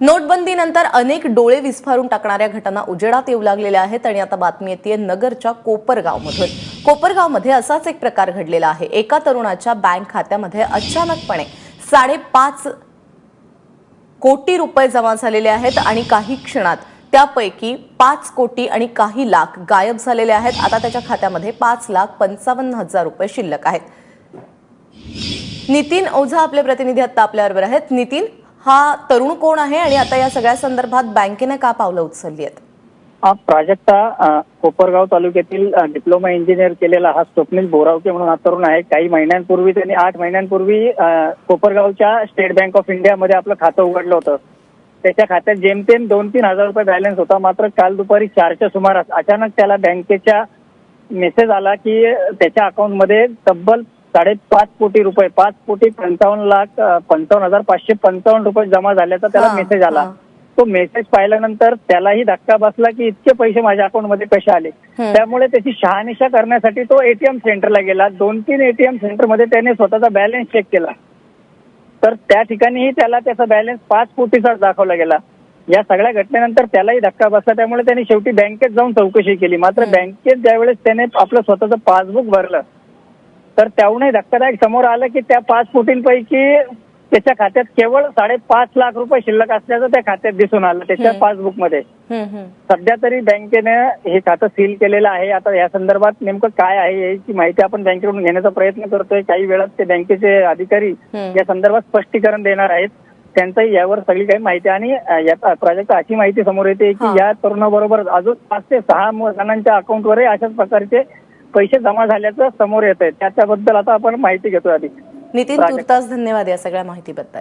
नोटबंदीनंतर अनेक डोळे विस्फारून टाकणाऱ्या घटना उजेडात येऊ लागलेल्या आहेत आणि आता बातमी येते नगरच्या कोपरगावमधून. कोपरगावमध्ये असाच एक प्रकार घडलेला आहे. एका तरुणाच्या बँक खात्यामध्ये अचानकपणे साडेपाच कोटी रुपये जमा झालेले आहेत आणि काही क्षणात त्यापैकी पाच कोटी आणि काही लाख गायब झालेले आहेत. आता त्याच्या खात्यामध्ये पाच लाख पंचावन्न हजार रुपये शिल्लक आहेत. नितीन ओझा आपले प्रतिनिधी आता आपल्याबरोबर आहेत. नितीन हा तरुण कोण आहे आणि आता या सगळ्या संदर्भात बँकेने का पावलं उचलली आहेत? प्राजक्ता कोपरगाव तालुक्यातील डिप्लोमा इंजिनियर केलेला हा स्वप्नील बोरावके म्हणून हा तरुण आहे. काही महिन्यांपूर्वी त्यांनी आठ महिन्यांपूर्वी कोपरगावच्या स्टेट बँक ऑफ इंडियामध्ये आपलं खातं उघडलं होतं. त्याच्या खात्यात जेमतेम दोन तीन हजार रुपये बॅलन्स होता. मात्र काल दुपारी चारच्या सुमारास अचानक त्याला बँकेच्या मेसेज आला की त्याच्या अकाउंटमध्ये तब्बल साडेपाच कोटी रुपये पाच कोटी पंचावन्न लाख पंचावन्न हजार पाचशे पंचावन्न रुपये जमा झाल्याचा त्याला मेसेज आला. तो मेसेज पाहिल्यानंतर त्यालाही धक्का बसला की इतके पैसे माझ्या अकाउंटमध्ये कसे आले. त्यामुळे त्याची शहानिशा करण्यासाठी तो एटीएम सेंटरला गेला. दोन तीन एटीएम सेंटरमध्ये त्याने स्वतःचा बॅलन्स चेक केला. तर त्या ठिकाणीही त्याला त्याचा बॅलन्स पाच कोटीचा दाखवला गेला. या सगळ्या घटनेनंतर त्यालाही धक्का बसला. त्यामुळे त्यांनी शेवटी बँकेत जाऊन चौकशी केली. मात्र. बँकेत ज्यावेळेस त्याने आपलं स्वतःचं पासबुक भरलं तर त्याहूनही धक्कादायक समोर आलं की त्या पाच कोटींपैकी त्याच्या खात्यात केवळ साडेपाच लाख रुपये शिल्लक असल्याचं त्या खात्यात दिसून आलं त्याच्या हम्म, हम्म. सध्या तरी बँकेने हे खातं सील केलेलं आहे आता या संदर्भात नेमकं काय आहे याची माहिती आपण बँकेकडून घेण्याचा प्रयत्न करतोय काही वेळात ते बँकेचे अधिकारी. या संदर्भात स्पष्टीकरण देणार आहेत त्यांचाही यावर सगळी काही माहिती आणि या प्राजक्त अशी माहिती समोर येते की. या तरुणाबरोबर अजून पाच ते सहा जणांच्या अकाउंटवरही अशाच प्रकारचे पैसे जमा झाल्याचं समोर येत आहे त्याच्याबद्दल आता आपण माहिती घेतोय आधी. नितीन. तुर्तास धन्यवाद या सगळ्या माहितीबद्दल.